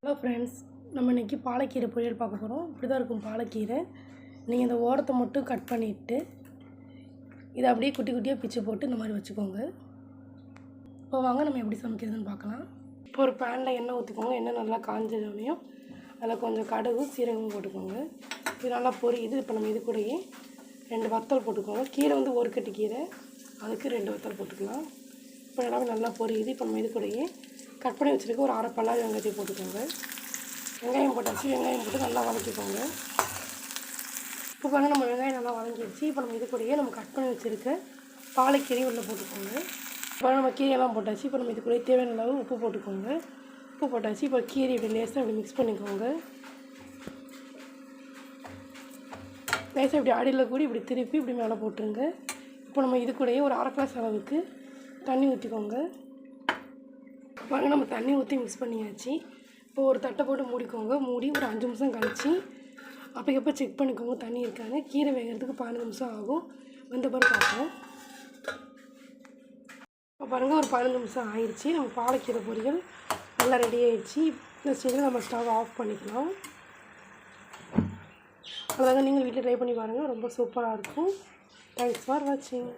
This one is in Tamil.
ஹலோ ஃப்ரெண்ட்ஸ் நம்ம இன்றைக்கி பாலக்கீரை பொரியல் பார்க்க போகிறோம் இப்படி தான் இருக்கும் பாலக்கீரை. நீங்கள் இந்த ஓரத்தை மட்டும் கட் பண்ணிவிட்டு இதை அப்படியே குட்டி குட்டியாக பிச்சு போட்டு இந்த மாதிரி வச்சுக்கோங்க. இப்போ வாங்க நம்ம எப்படி சமைக்கிறதுன்னு பார்க்கலாம். இப்போ ஒரு பேனில் எண்ணெய் ஊற்றிக்கோங்க எண்ணெய் நல்லா காஞ்சதுனையும் அதில் கொஞ்சம் கடுகு சீரகமும் போட்டுக்கோங்க. இது நல்லா பொரியுது. இப்போ நம்ம இது கூடயே ரெண்டு வத்தல் போட்டுக்கோங்க. கீரை வந்து ஒரு கட்டு கீரை. அதுக்கு ரெண்டு வத்தல் போட்டுக்கலாம். இப்போ எல்லாமே நல்லா பொரியுது. இப்போ நம்ம இது கூடயே கட் பண்ணி வச்சுருக்க ஒரு அரை பல்லாரி வெங்காயத்தை போட்டுக்கோங்க. வெங்காயம் போட்டாச்சு. வெங்காயம் போட்டு நல்லா வதக்கிக்கோங்க. இப்போ பாருங்கள் நம்ம வெங்காயம் நல்லா வதங்கிடுச்சு. இப்போ நம்ம இது கூடயே நம்ம கட் பண்ணி வச்சுருக்க பாலைக்கீரை உள்ளே போட்டுக்கோங்க. இப்போ நம்ம கீரையெல்லாம் போட்டாச்சு. இப்போ நம்ம இது கூட தேவையான அளவு உப்பு போட்டுக்கோங்க. உப்பு போட்டாச்சு. இப்போ கீரை இப்படி லேசாக இப்படி மிக்ஸ் பண்ணிக்கோங்க. லேசாக இப்படி அடியில் கூடி இப்படி திருப்பி இப்படி மேலே போட்டுருங்க. இப்போ நம்ம இது கூடயே ஒரு அரை கிளாஸ் அளவுக்கு தண்ணி ஊற்றிக்கோங்க. வாங்க நம்ம தண்ணி ஊற்றி மிக்ஸ் பண்ணியாச்சு. இப்போ ஒரு தட்டை போட்டு மூடிக்கோங்க. மூடி ஒரு அஞ்சு நிமிஷம் கழிச்சு அப்போக்கப்போ செக் பண்ணிக்கோங்க. தண்ணி இருக்காங்க கீரை வேகிறதுக்கு பதினஞ்சு நிமிஷம் ஆகும். வந்த பிறகு பார்ப்போம். இப்போ பாருங்கள் ஒரு பதினஞ்சு நிமிஷம் ஆயிடுச்சு நம்ம பாலக்கீரை பொரியல் நல்லா ரெடி ஆயிடுச்சு. இந்த ஸ்டேஜில் நம்ம ஸ்டவ் ஆஃப் பண்ணிக்கலாம். அவ்வளோதாங்க நீங்கள் வீட்டில் ட்ரை பண்ணி பாருங்கள் ரொம்ப சூப்பராக இருக்கும். தேங்க்ஸ் ஃபார் வாட்சிங்